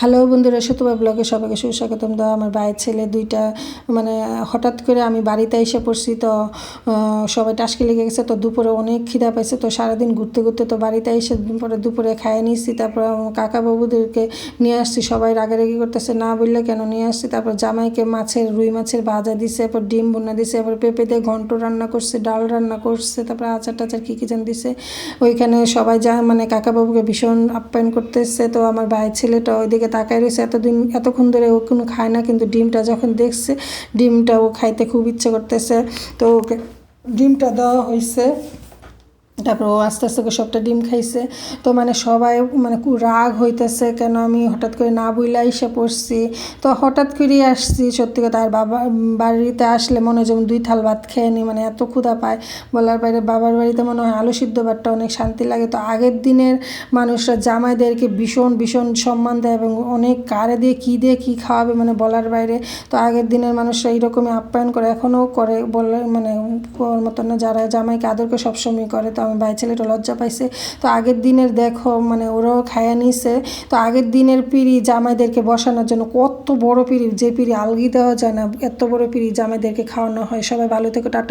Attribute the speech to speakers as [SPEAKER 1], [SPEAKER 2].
[SPEAKER 1] Hello বন্ধুরা শতুবা ব্লগে সবাইকে সুস্বাগতম। দাও আমার ভাইয়ের ছেলে, দুইটা মানে হঠাৎ করে আমি বাড়িতে এসে পড়ছি, তো সবাই টাসকে লেগে গেছে, তো দুপুরে অনেক খিদা পাইছে, তো সারাদিন ঘুরতে ঘুরতে তো বাড়িতে এসে পরে দুপুরে খাইয়ে নিয়েছি, তারপর কাকা বাবুদেরকে নিয়ে আসছি, সবাই রাগারাগি করতেছে, না বললে কেন নিয়ে আসছি, তারপর জামাইকে মাছের, রুই মাছের ভাজা দিছে, এরপর ডিম বোনা দিছে, এরপর পেঁপে দিয়ে ঘন্ট রান্না করছে, ডাল রান্না করছে, তারপর আচার টাচার কী কী যেন দিছে, ওইখানে সবাই যা মানে কাকাবাবুকে ভীষণ আপ্যায়ন করতেছে, তো আমার ভাইয়ের ছেলেটা ওইদিকে তাকায় রয়েছে এতদিন, এতক্ষণ ধরে ও কোনো খায় না, কিন্তু ডিমটা যখন দেখছে, ডিমটা ও খাইতে খুব ইচ্ছে করতেছে। তো ওকে ডিমটা দেওয়া হয়েছে তারপর ও আস্তে আস্তে করে সবটা ডিম খাইছে। তো মানে সবাই মানে রাগ হইতেছে, কেন আমি হঠাৎ করে না বইলা এসে পড়ছি? তো হঠাৎ করেই আসছি সত্যি কথা। আর বাবা বাড়িতে আসলে মনে হয় যেমন দুই থাল ভাত খেয়ে নি মানে এত ক্ষুধা পায়। বলার বাইরে বাবার বাড়িতে মনে হয় আলু সিদ্ধ ভাতটা অনেক শান্তি লাগে। তো আগের দিনের মানুষরা জামাইদেরকে ভীষণ ভীষণ সম্মান দেয় এবং অনেক কারে দিয়ে কী দিয়ে কী খাওয়াবে মানে বলার বাইরে। তো আগের দিনের মানুষরা এইরকমই আপ্যায়ন করে, এখনও করে বলে মানে মতন যারা জামাইকে আদরকে সবসময় করে, তো আমার ভাই, ছেলেটা লজ্জা পাইছে। তো আগের দিনের দেখো মানে ওরাও খায়া নিছে। তো আগের দিনের পিড়ি জামাইদেরকে বসানোর জন্য কত বড় পিড়ি, যে পিড়ি আলগি দেওয়া যায় না, এত বড় পিড়ি জামাইদেরকে খাওয়ানো হয়। সবাই ভালো থেকে, টাটা।